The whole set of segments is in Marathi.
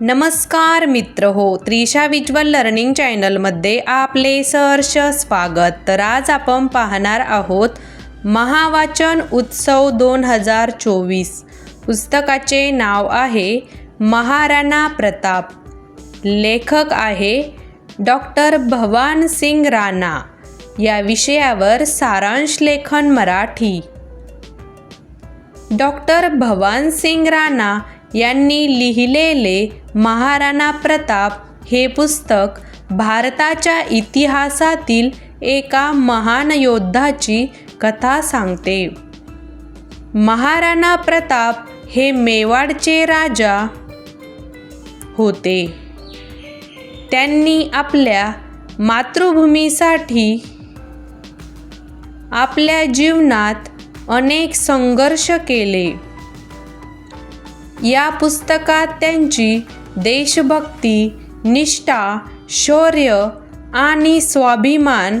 नमस्कार मित्र हो त्रिशा विज्वल लर्निंग चॅनलमध्ये आपले सहर्ष स्वागत. तर आज आपण पाहणार आहोत महावाचन उत्सव दोन हजार चोवीस. पुस्तकाचे नाव आहे महाराणा प्रताप. लेखक आहे डॉक्टर भवान सिंग राणा. या विषयावर सारांश लेखन मराठी. डॉक्टर भवान सिंग राणा यांनी लिहिलेले महाराणा प्रताप हे पुस्तक भारताच्या इतिहासातील एका महान योद्धाची कथा सांगते. महाराणा प्रताप हे मेवाडचे राजा होते. त्यांनी आपल्या मातृभूमीसाठी आपल्या जीवनात अनेक संघर्ष केले. या पुस्तकात त्यांची देशभक्ती निष्ठा शौर्य आणि स्वाभिमान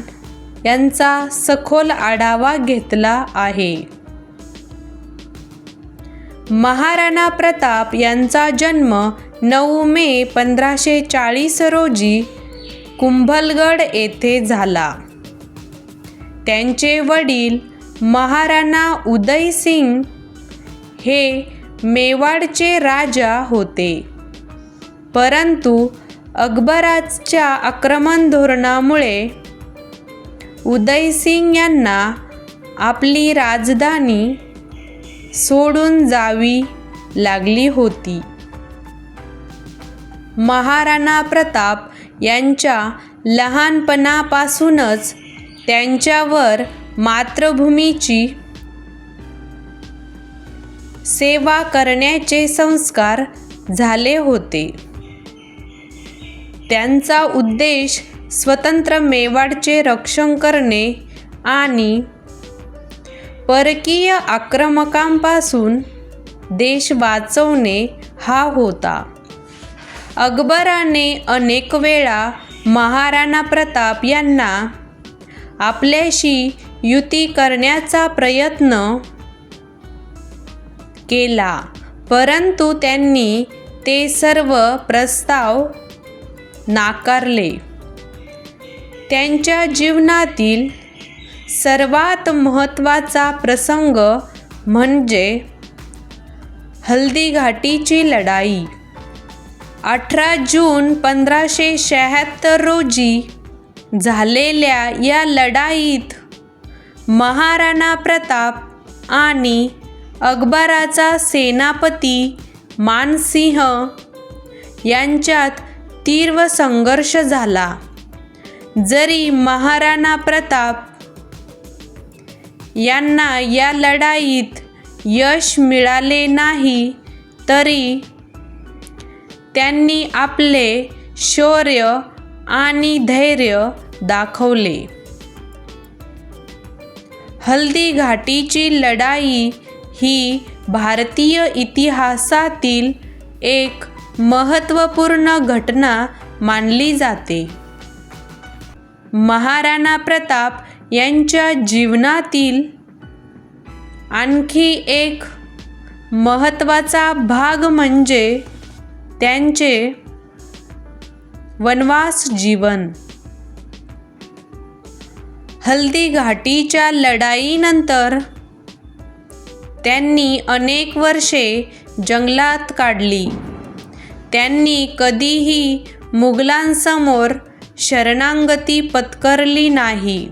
यांचा सखोल आढावा घेतला आहे. महाराणा प्रताप यांचा जन्म नऊ मे पंधराशे चाळीस रोजी कुंभलगड येथे झाला. त्यांचे वडील महाराणा उदयसिंग हे मेवाडचे राजा होते. परंतु अकबराच्या आक्रमण धोरणामुळे उदयसिंग यांना आपली राजधानी सोडून जावी लागली होती. महाराणा प्रताप यांच्या लहानपणापासूनच त्यांच्यावर मातृभूमीची सेवा करण्याचे संस्कार झाले होते. त्यांचा उद्देश स्वतंत्र मेवाडचे रक्षण करणे आणि परकीय आक्रमकांपासून देश वाचवणे हा होता. अकबराने अनेक वेळा महाराणा प्रताप यांना आपल्याशी युती करण्याचा प्रयत्न केला. परंतु त्यांनी ते सर्व प्रस्ताव नाकारले. त्यांच्या जीवनातील सर्वात महत्त्वाचा प्रसंग म्हणजे हल्दीघाटीची लढाई. अठरा जून पंधराशे शहात्तर रोजी झालेल्या या लढाईत महाराणा प्रताप आणि अकबराचा सेनापती मानसिंह यांच्यात तीव्र संघर्ष झाला. जरी महाराणा प्रताप यांना या लढाईत यश मिळाले नाही तरी त्यांनी आपले शौर्य आणि धैर्य दाखवले. हल्दी घाटीची लढाई ही भारतीय इतिहासातील एक महत्त्वपूर्ण घटना मानली जाते. महाराणा प्रताप यांच्या जीवनातील आणखी एक महत्त्वाचा भाग म्हणजे त्यांचे वनवास जीवन. हल्दी घाटीच्या लढाईनंतर त्यांनी अनेक वर्षे जंगलात काढली. त्यांनी कधीही मुघलांसमोर शरणांगती पत्करली नाही.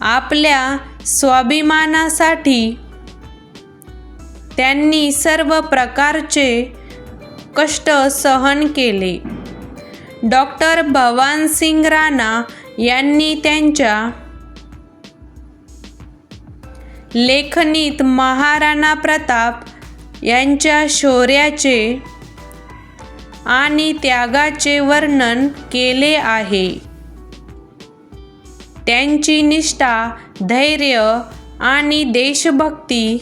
आपल्या स्वाभिमानासाठी त्यांनी सर्व प्रकारचे कष्ट सहन केले. डॉक्टर भवानसिंग राणा यांनी त्यांच्या लेखनीत महाराणा प्रताप यांच्या शौर्याचे आणि त्यागाचे वर्णन केले आहे. त्यांची निष्ठा धैर्य आणि देशभक्ती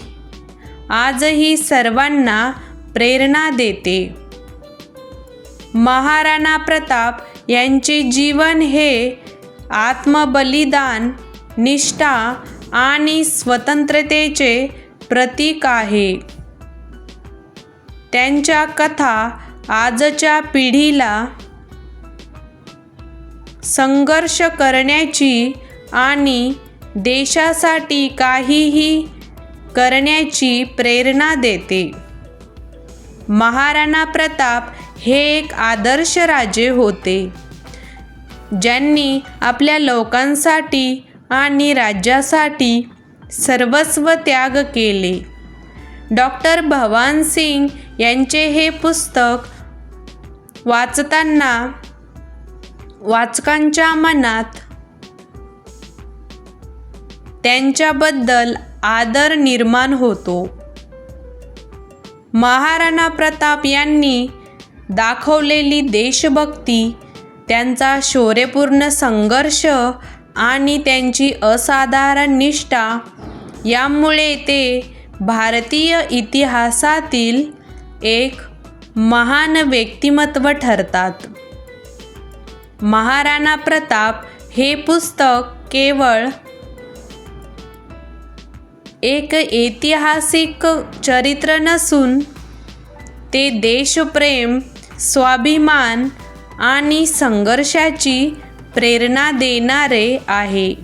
आजही सर्वांना प्रेरणा देते. महाराणा प्रताप यांचे जीवन हे आत्मबलिदान निष्ठा आणि स्वतंत्रतेचे प्रतीक आहे. त्यांच्या कथा आजच्या पिढीला संघर्ष करण्याची आणि देशासाठी काहीही करण्याची प्रेरणा देते. महाराणा प्रताप हे एक आदर्श राजे होते. ज्यांनी आपल्या लोकांसाठी आणि राज्यासाठी सर्वस्व त्याग केले. डॉक्टर भवान सिंग यांचे हे पुस्तक वाचताना वाचकांच्या मनात त्यांच्याबद्दल आदर निर्माण होतो. महाराणा प्रताप यांनी दाखवलेली देशभक्ती त्यांचा शौर्यपूर्ण संघर्ष आणि त्यांची असाधारण निष्ठा. यामुळे ते भारतीय इतिहासातील एक महान व्यक्तिमत्व ठरतात. महाराणा प्रताप हे पुस्तक केवळ एक ऐतिहासिक चरित्र नसून ते देशप्रेम स्वाभिमान आणि संघर्षाची प्रेरणा देणारे आहे.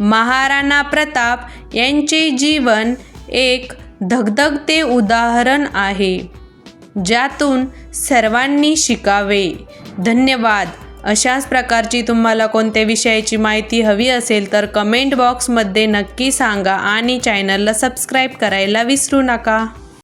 महाराणा प्रताप यांचे जीवन एक धगधगते उदाहरण आहे ज्यातून सर्वांनी शिकावे. धन्यवाद. अशाच प्रकारची तुम्हाला कोणत्या विषयाची माहिती हवी असेल तर कमेंट बॉक्समध्ये नक्की सांगा आणि चॅनलला सबस्क्राईब करायला विसरू नका.